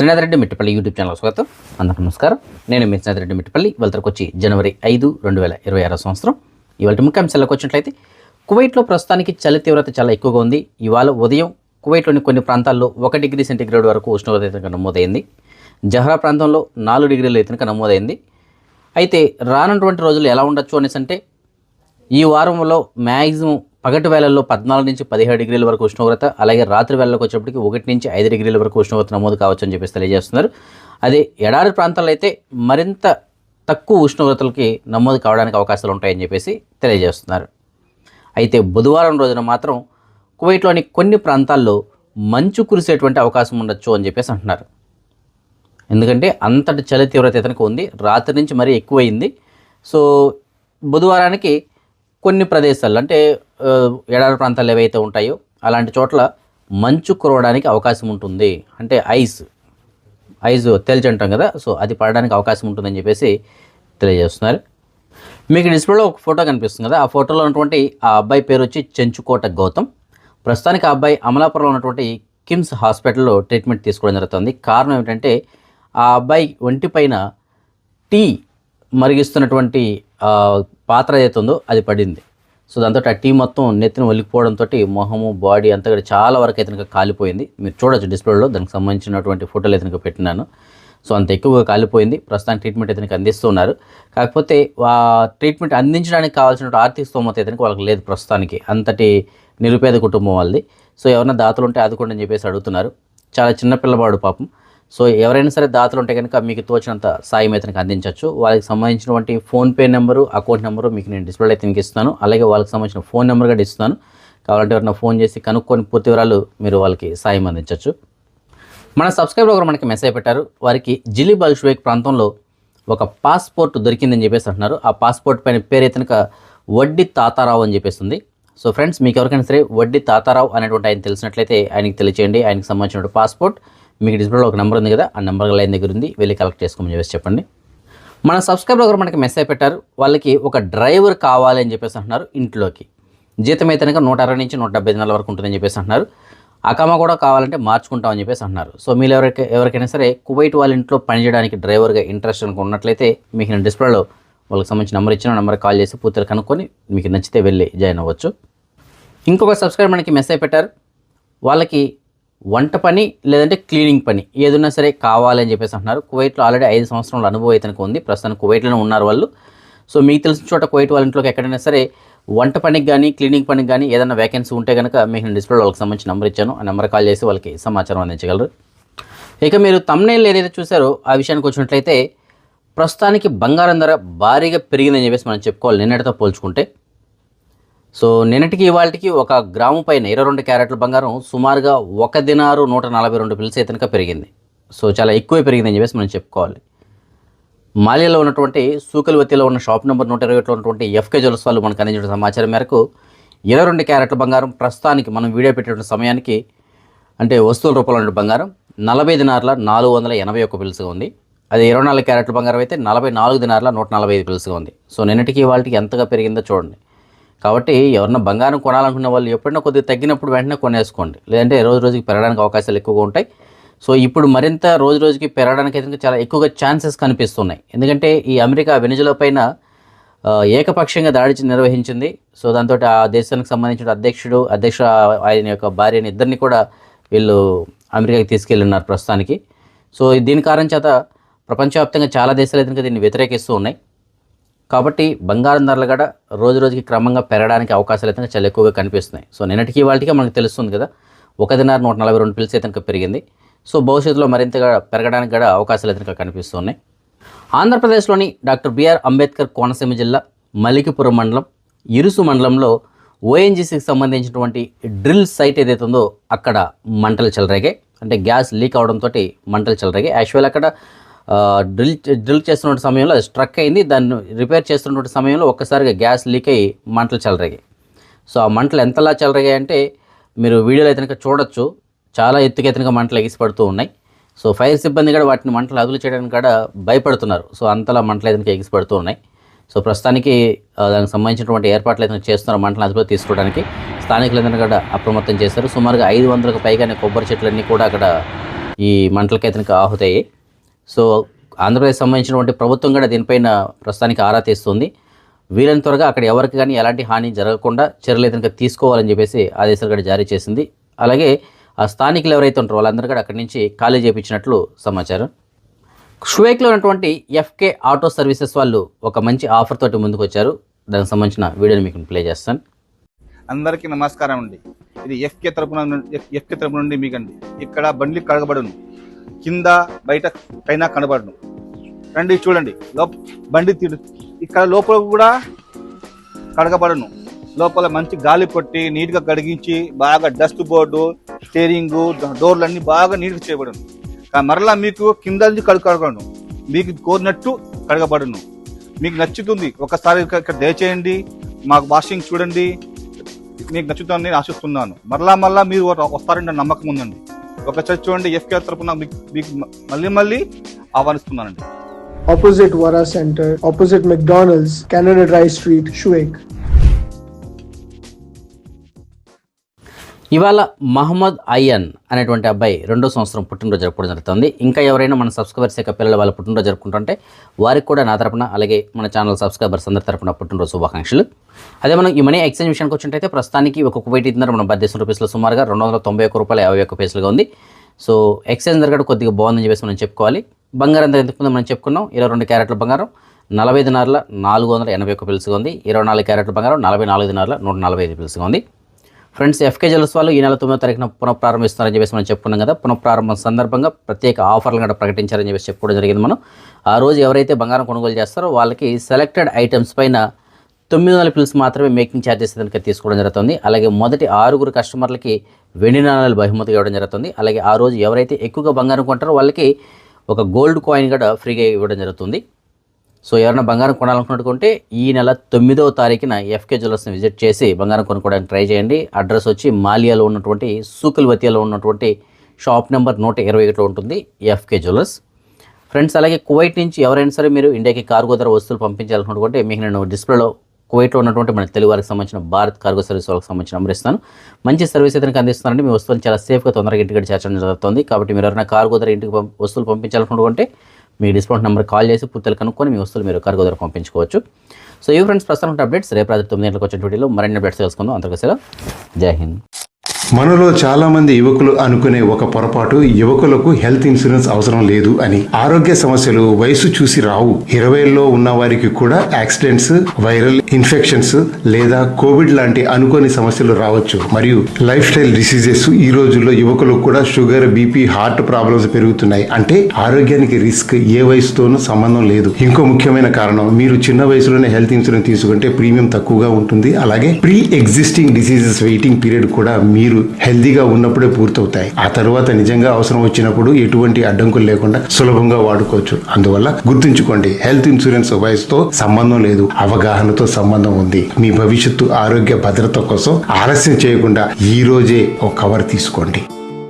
Srinath Reddy Mittapalli YouTube channel స్వాగతం. అందరికీ నమస్కారం. నేను మీ శ్రీనాథ్ రెడ్డి మిట్టపల్లి వెళ్తరకు వచ్చి జనవరి ఐదు రెండు వేల ఇరవై ఆరో సంవత్సరం. ఇవాళ ముఖ్యాంశాలకు వచ్చినట్లయితే కువైట్లో ప్రస్తుతానికి చలి తీవ్రత చాలా ఎక్కువగా ఉంది. ఇవాళ ఉదయం కువైట్లోని కొన్ని ప్రాంతాల్లో ఒక డిగ్రీ సెంటీగ్రేడ్ వరకు ఉష్ణోగ్రత అయితే నమోదైంది. జహ్రా ప్రాంతంలో నాలుగు డిగ్రీల అయితే నమోదైంది. అయితే రానటువంటి రోజులు ఎలా ఉండొచ్చు అనేసి అంటే ఈ వారంలో మ్యాక్సిమం పగటి వేళల్లో పద్నాలుగు నుంచి పదిహేడు డిగ్రీల వరకు ఉష్ణోగ్రత అలాగే రాత్రి వేళలకు వచ్చేప్పటికి ఒకటి నుంచి ఐదు డిగ్రీల వరకు ఉష్ణోగ్రత నమోదు కావచ్చు అని చెప్పేసి తెలియజేస్తున్నారు. అదే ఎడారి ప్రాంతాల్లో అయితే మరింత తక్కువ ఉష్ణోగ్రతలకి నమోదు కావడానికి అవకాశాలు ఉంటాయని చెప్పేసి తెలియజేస్తున్నారు. అయితే బుధవారం రోజున మాత్రం కువైట్లోని కొన్ని ప్రాంతాల్లో మంచు కురిసేటువంటి అవకాశం ఉండొచ్చు అని చెప్పేసి అంటున్నారు. ఎందుకంటే అంతటి చలి తీవ్రత ఇతనికి ఉంది. రాత్రి నుంచి మరీ ఎక్కువైంది. సో బుధవారానికి కొన్ని ప్రదేశాలు అంటే ఎడారి ప్రాంతాలు ఏవైతే ఉంటాయో అలాంటి చోట్ల మంచు కురవడానికి అవకాశం ఉంటుంది. అంటే ఐస్ ఐస్ తేల్చి అంటాం కదా సో అది పడడానికి అవకాశం ఉంటుందని చెప్పేసి తెలియజేస్తున్నారు. మీకు డిస్ప్లేలో ఒక ఫోటో కనిపిస్తుంది కదా ఆ ఫోటోలో ఉన్నటువంటి ఆ అబ్బాయి పేరు వచ్చి చెంచుకోట గౌతమ్. ప్రస్తుతానికి ఆ అబ్బాయి అమలాపురంలో ఉన్నటువంటి కిమ్స్ హాస్పిటల్లో ట్రీట్మెంట్ తీసుకోవడం జరుగుతుంది. కారణం ఏమిటంటే ఆ అబ్బాయి ఒంటిపైన టీ మరిగిస్తున్నటువంటి పాత్ర ఏదైతే ఉందో అది పడింది. సో దాంతో ఆ టీ మొత్తం నెత్తిన వలికిపోవడంతో మొహము బాడీ అంతా కూడా చాలా వరకు అయితే కాలిపోయింది. మీరు చూడొచ్చు డిస్ప్లేలో దానికి సంబంధించినటువంటి ఫోటోలు అయితే పెట్టినాను. సో అంత ఎక్కువగా కాలిపోయింది. ప్రస్తుతానికి ట్రీట్మెంట్ అయితే అందిస్తున్నారు. కాకపోతే ఆ ట్రీట్మెంట్ అందించడానికి కావాల్సిన ఆర్థిక స్తోమత అయితే వాళ్ళకి లేదు ప్రస్తుతానికి. అంతటి నిరుపేద కుటుంబం వాళ్ళది. సో ఎవరైనా దాతలు ఉంటే ఆదుకోండి అని చెప్పేసి అడుగుతున్నారు. చాలా చిన్న పిల్లవాడు పాపం. సో ఎవరైనా సరే దాతలు ఉంటే కనుక మీకు తోచినంత సాయం అయితే అందించవచ్చు. వాళ్ళకి సంబంధించినటువంటి ఫోన్పే నెంబరు అకౌంట్ నెంబరు మీకు నేను డిస్ప్లే అయితే ఇస్తాను అలాగే వాళ్ళకి సంబంధించిన ఫోన్ నెంబర్ కూడా ఇస్తాను కావాలంటే ఎవరైనా ఫోన్ చేసి కనుక్కొని పూర్తి వివరాలు మీరు వాళ్ళకి సాయం అందించవచ్చు. మన సబ్స్క్రైబర్ ఒకరు మనకి మెసేజ్ పెట్టారు. వారికి జిలి బల్షువేక్ ప్రాంతంలో ఒక పాస్పోర్ట్ దొరికిందని చెప్పేసి అంటున్నారు. ఆ పాస్పోర్ట్ పైన పేరు ఇతనుక వడ్డీ తాతారావు అని చెప్పేసి ఉంది సో ఫ్రెండ్స్ మీకు ఎవరికైనా సరే వడ్డీ తాతారావు అనేటువంటి ఆయన తెలిసినట్లయితే ఆయనకి తెలియచేయండి. ఆయనకి సంబంధించిన పాస్పోర్ట్. మీకు డిస్ప్లేలో ఒక నెంబర్ ఉంది కదా ఆ నెంబర్ లైన్ దగ్గర ఉంది వెళ్ళి కలెక్ట్ చేసుకోమని చెప్పేసి చెప్పండి. మన సబ్స్క్రైబర్ ఒకరు మనకి మెసేజ్ పెట్టారు వాళ్ళకి ఒక డ్రైవర్ కావాలి అని చెప్పేసి అంటున్నారు ఇంట్లోకి. జీతం అయితే కనుక నూట అరవై నుంచి నూట డెబ్బై నెలల వరకు ఉంటుందని చెప్పేసి అంటున్నారు. అకామా కూడా కావాలంటే మార్చుకుంటామని చెప్పేసి అంటున్నారు. సో మీరు ఎవరికి ఎవరికైనా సరే కువైట్ వాళ్ళ ఇంట్లో పనిచేయడానికి డ్రైవర్గా ఇంట్రెస్ట్ కనుక ఉన్నట్లయితే మీకు నేను డిస్ప్లేలో వాళ్ళకి సంబంధించిన నెంబర్ ఇచ్చిన నెంబర్ కాల్ చేసి పూర్తిగా కనుక్కొని మీకు నచ్చితే వెళ్ళి జాయిన్ అవ్వచ్చు. ఇంకొక సబ్స్క్రైబర్ మనకి మెసేజ్ పెట్టారు. వాళ్ళకి వంట పని లేదంటే క్లీనింగ్ పని ఏదైనా సరే కావాలని చెప్పేసి అంటున్నారు. కువైట్లో ఆల్రెడీ ఐదు సంవత్సరాల అనుభవం అయితే ఉంది. ప్రస్తుతం కువైట్లోనే ఉన్నారు వాళ్ళు. సో మీకు తెలిసిన చోట కువైట్ వాళ్ళ ఇంట్లోకి ఎక్కడైనా సరే వంట పనికి కానీ క్లీనింగ్ పనికి కానీ ఏదైనా వేకెన్సీ ఉంటే కనుక మీకు నేను డిస్ప్లేలో వాళ్ళకి సంబంధించి నెంబర్ ఇచ్చాను. ఆ నెంబర్ కాల్ చేసి వాళ్ళకి సమాచారం అందించగలరు. ఇక మీరు తమ్నేళ్ళు ఏదైతే చూసారో ఆ విషయానికి వచ్చినట్లయితే ప్రస్తుతానికి బంగారం ధర భారీగా పెరిగిందని చెప్పేసి మనం చెప్పుకోవాలి. నిన్నటితో పోల్చుకుంటే సో నిన్నటికి ఇవాళకి ఒక గ్రాము పైన ఇరవై రెండు క్యారెట్ల బంగారం సుమారుగా ఒక దినారు నూట నలభై రెండు పిల్స్ అయితే పెరిగింది. సో చాలా ఎక్కువే పెరిగిందని చెప్పేసి మనం చెప్పుకోవాలి. మాలియాలో ఉన్నటువంటి సూకల్వతిలో ఉన్న షాప్ నెంబర్ నూట ఇరవై ఒకటిలో ఉన్నటువంటి ఎఫ్కే జ్యువెల్స్ వాళ్ళు మనకు అందించిన సమాచారం మేరకు ఇరవై రెండు క్యారెట్ల బంగారం ప్రస్తుతానికి మనం వీడియో పెట్టేటువంటి సమయానికి అంటే వస్తువుల రూపంలో ఉన్న బంగారం నలభై దినార్ల నాలుగు వందల ఎనభై ఒక్క పిలుసుగా ఉంది. అది ఇరవై నాలుగు క్యారెట్ల బంగారం అయితే నలభై నాలుగు దినార్ల నూట నలభై ఐదు పిలుసుగా ఉంది. సో నిన్నటికి వాళ్ళకి ఎంతగా పెరిగిందో చూడండి. కాబట్టి ఎవరన్నా బంగారం కొనాలనుకున్న వాళ్ళు ఎప్పుడైనా కొద్దిగా తగ్గినప్పుడు వెంటనే కొనేసుకోండి. లేదంటే రోజు రోజుకి పెరగడానికి అవకాశాలు ఎక్కువగా ఉంటాయి. సో ఇప్పుడు మరింత రోజు రోజుకి పెరగడానికి అయితే చాలా ఎక్కువగా ఛాన్సెస్ కనిపిస్తున్నాయి. ఎందుకంటే ఈ అమెరికా వెనుజులా పైన ఏకపక్షంగా దాడి నిర్వహించింది. సో దాంతో ఆ దేశానికి సంబంధించిన అధ్యక్షుడు అధ్యక్ష ఆయన యొక్క భార్యని ఇద్దరిని కూడా వీళ్ళు అమెరికాకి తీసుకెళ్ళున్నారు ప్రస్తుతానికి. సో దీని కారణం చేత ప్రపంచవ్యాప్తంగా చాలా దేశాలు అయితే దీన్ని వ్యతిరేకిస్తూ ఉన్నాయి. కాబట్టి బంగారం ధరలు కూడా రోజు రోజుకి క్రమంగా పెరగడానికి అవకాశాలు అయితే చాలా ఎక్కువగా కనిపిస్తున్నాయి. సో నిన్నటికి వాళ్ళకి మనకు తెలుస్తుంది కదా ఒక దినారు నూట నలభై రెండు పిల్స్ అయితే పెరిగింది. సో భవిష్యత్తులో మరింతగా పెరగడానికి కూడా అవకాశాలు అయితే కనిపిస్తున్నాయి. ఆంధ్రప్రదేశ్లోని డాక్టర్ బిఆర్ అంబేద్కర్ కోనసీమ జిల్లా మలికిపురం మండలం ఇరుసు మండలంలో ఓఎన్జీసీకి సంబంధించినటువంటి డ్రిల్ సైట్ ఏదైతే ఉందో అక్కడ మంటలు చెలరేగాయి. అంటే గ్యాస్ లీక్ అవడంతో మంటలు చెలరేగాయి. యాక్చువల్ అక్కడ డ్రిల్ డ్రిల్ చేస్తున్న సమయంలో అది స్ట్రక్ అయింది. దాన్ని రిపేర్ చేస్తున్నటువంటి సమయంలో ఒక్కసారిగా గ్యాస్ లీక్ అయ్యి మంటలు చెలరగాయి. సో ఆ మంటలు ఎంతలా చెలరేగాయి అంటే మీరు వీడియోలో అయితే చూడొచ్చు. చాలా ఎత్తుకెత్తుగా మంటలు ఎగిసిపడుతూ ఉన్నాయి. సో ఫైర్ సిబ్బంది కూడా వాటిని మంటలు అదులు చేయడానికి కూడా భయపడుతున్నారు. సో అంతలా మంటలు అయితే ఎగిసిపడుతూ ఉన్నాయి. సో ప్రస్తుతానికి దానికి సంబంధించినటువంటి ఏర్పాట్లు అయితే చేస్తున్నారు మంటలు అదుపులో తీసుకోవడానికి. స్థానికులందరూ కూడా అప్రమత్తం చేశారు. సుమారుగా ఐదు వందలకు పైగానే కొబ్బరి చెట్లన్నీ కూడా అక్కడ ఈ మంటలకైతే ఆహుతాయి సో ఆంధ్రప్రదేశ్ సంబంధించినటువంటి ప్రభుత్వం కూడా దీనిపైన ప్రస్తుతానికి ఆరా తీస్తుంది. వీలైన త్వరగా అక్కడ ఎవరికి కానీ ఎలాంటి హాని జరగకుండా చర్యలు అయితే తీసుకోవాలని చెప్పేసి ఆదేశాలు కూడా జారీ చేసింది. అలాగే ఆ స్థానికులు ఎవరైతే ఉంటారో వాళ్ళందరూ కూడా అక్కడి నుంచి ఖాళీ చేయించినట్లు సమాచారం. షువేక్లో ఉన్నటువంటి ఎఫ్కే ఆటో సర్వీసెస్ వాళ్ళు ఒక మంచి ఆఫర్ తోటి ముందుకు వచ్చారు. దానికి సంబంధించిన వీడియోని మీకు ప్లే చేస్తాను. అందరికీ నమస్కారం అండి. ఇది ఎఫ్కే తరపున ఎఫ్కే తరపు నుండి మీకండి. ఇక్కడ బండ్లు కడగబడును. కింద బయట పైన కనబడును. రండి చూడండి. లోప బండి తిడు ఇక్కడ లోపల కూడా కడగబడును. లోపల మంచి గాలి కొట్టి నీట్గా కడిగించి బాగా డస్ట్ బోర్డు స్టీరింగ్ డోర్లన్నీ బాగా నీట్గా చేయబడను. మరలా మీకు కింద నుంచి కడుగు కడగను మీకు కోరినట్టు కడగబడును. మీకు నచ్చుతుంది ఒకసారి ఇక్కడ దయచేయండి. మాకు వాషింగ్ చూడండి. మీకు నచ్చుతుందని నేను ఆశిస్తున్నాను. మరలా మరలా మీరు వస్తారని నమ్మకం ఉందండి. ఒకసారి చూడండి ఎఫ్కే తరపున మీకు మీకు మళ్ళీ మళ్ళీ ఆహ్వానిస్తున్నానండి opposite Vara Center, opposite McDonald's, Canada Dry Street, Shuik. ఇవాళ మహమ్మద్ అయ్యన్ అనేటువంటి అబ్బాయి రెండో సంవత్సరం పుట్టినరోజు జరుపుకోవడం జరుగుతుంది. ఇంకా ఎవరైనా మన సబ్స్క్రైబర్స్ యొక్క పిల్లలు వాళ్ళ పుట్టినరోజు జరుపుకుంటుంటే వారికి కూడా నా తరపున అలాగే మన ఛానల్ సబ్స్క్రైబర్స్ అందరి తరపున పుట్టినరోజు శుభాకాంక్షలు. అదే మనం ఈ మనీ ఎక్స్చేంజ్ విషయానికి వచ్చినట్టయితే ప్రస్తుతానికి ఒక కువైట్ ఇద్దరు మన భారతదేశం రూపీస్లో సుమారుగా రెండు వందల తొంభై ఒక్క రూపాయలు యాభై ఒక్క పైసలుగా ఉంది. సో ఎక్స్చేంజ్ ధర కూడా కొద్దిగా బాగుందని చెప్పేసి మనం చెప్పుకోవాలి. బంగారం ధర ఎంతకుముందు మనం చెప్పుకున్నాం. ఇరవై రెండు క్యారెట్ల బంగారం నలభై దినారుల నాలుగు వందల ఎనభై ఒక్క పిలుసుగా ఉంది. ఇరవై నాలుగు క్యారెట్ల బంగారం నలభై నాలుగు దినారుల నూట నలభై ఐదు పిలుసుగా ఉంది. ఫ్రెండ్స్ ఎఫ్కే జ్యువెల్స్ వాళ్ళు ఈ నెల తొమ్మిదో తారీఖున పునఃప్రారంభిస్తున్నారని చెప్పేసి మనం చెప్పుకున్నాం కదా. పునఃప్రారంభం సందర్భంగా ప్రత్యేక ఆఫర్లు కూడా ప్రకటించారని చెప్పేసి చెప్పుకోవడం జరిగింది మనం. ఆ రోజు ఎవరైతే బంగారం కొనుగోలు చేస్తారో వాళ్ళకి సెలెక్టెడ్ ఐటమ్స్ పైన తొమ్మిది వందల పిల్స్ మాత్రమే మేకింగ్ ఛార్జెస్ కనుక తీసుకోవడం జరుగుతుంది. అలాగే మొదటి ఆరుగురు కస్టమర్లకి వెండి నాణాలు బహుమతిగా ఇవ్వడం జరుగుతుంది. అలాగే ఆ రోజు ఎవరైతే ఎక్కువగా బంగారం కొంటారో వాళ్ళకి ఒక గోల్డ్ కాయిన్ కూడా ఫ్రీగా ఇవ్వడం జరుగుతుంది. సో ఎవరైనా బంగారం కొనాలనుకున్నట్టుకుంటే ఈ నెల తొమ్మిదవ తారీఖున ఎఫ్కే జ్యువెలర్స్ని విజిట్ చేసి బంగారం కొనుక్కోవడానికి ట్రై చేయండి. అడ్రస్ వచ్చి మాలియాలో ఉన్నటువంటి సూకుల్వతియాలో ఉన్నటువంటి షాప్ నెంబర్ నూట ఇరవై ఒకటిలో ఉంటుంది ఎఫ్కే జ్యువెలర్స్ ఫ్రెండ్స్ అలాగే కువైట్ నుంచి ఎవరైనా సరే మీరు ఇండియాకి కార్గో ధర వస్తువులు పంపించాలనుకుంటే మీకు నేను డిస్ప్లేలో కువైట్లో ఉన్నటువంటి మన తెలుగు వారికి సంబంధించిన భారత్ కార్గో సర్వీస్ వాళ్ళకి సంబంధించిన అమరిస్తాను ఇస్తాను. మంచి సర్వీస్ అయితే అందిస్తున్నారంటే మీ వస్తువులు చాలా సేఫ్గా తొందరగా ఇంటికి చేర్చడం జరుగుతుంది. కాబట్టి మీరు ఎవరైనా కార్గో ధర ఇంటికి వస్తువులు పంపించాలనుకుంటే మీ డిస్కౌంట్ నెంబర్ కాల్ చేసి పూర్తిగా కనుక్కొని మీ వస్తువులు మీరు కార్గో ధర పంపించుకోవచ్చు. సో ఈ ఫ్రెండ్స్ ప్రస్తుతం అప్డేట్స్. రేపు రాత్రి తొమ్మిది గంటలకు వచ్చే వీడియోలో మరిన్ని అప్డేట్స్ తెలుసుకుందాం. అంతర్గత జై హింద్. మనలో చాలా మంది యువకులు అనుకునే ఒక పొరపాటు యువకులకు హెల్త్ ఇన్సూరెన్స్ అవసరం లేదు అని. ఆరోగ్య సమస్యలు వయసు చూసి రావు. ఇరవైలో ఉన్న వారికి కూడా యాక్సిడెంట్స్ వైరల్ ఇన్ఫెక్షన్స్ లేదా కోవిడ్ లాంటి అనుకోని సమస్యలు రావచ్చు. మరియు లైఫ్ స్టైల్ డిసీజెస్ ఈ రోజుల్లో యువకులకు కూడా షుగర్ బీపీ హార్ట్ ప్రాబ్లమ్స్ పెరుగుతున్నాయి. అంటే ఆరోగ్యానికి రిస్క్ ఏ వయసుతోనూ సంబంధం లేదు. ఇంకో ముఖ్యమైన కారణం మీరు చిన్న వయసులోనే హెల్త్ ఇన్సూరెన్స్ తీసుకుంటే ప్రీమియం తక్కువగా ఉంటుంది. అలాగే pre existing diseases waiting period కూడా మీరు హెల్దీగా ఉన్నప్పుడే పూర్తవుతాయి. ఆ తర్వాత నిజంగా అవసరం వచ్చినప్పుడు ఎటువంటి అడ్డంకులు లేకుండా సులభంగా వాడుకోవచ్చు. అందువల్ల గుర్తుంచుకోండి హెల్త్ ఇన్సూరెన్స్ వయసుతో సంబంధం లేదు అవగాహనతో సంబంధం ఉంది. మీ భవిష్యత్తు ఆరోగ్య భద్రత కోసం ఆలస్యం చేయకుండా ఈ రోజే ఒక కవర్ తీసుకోండి.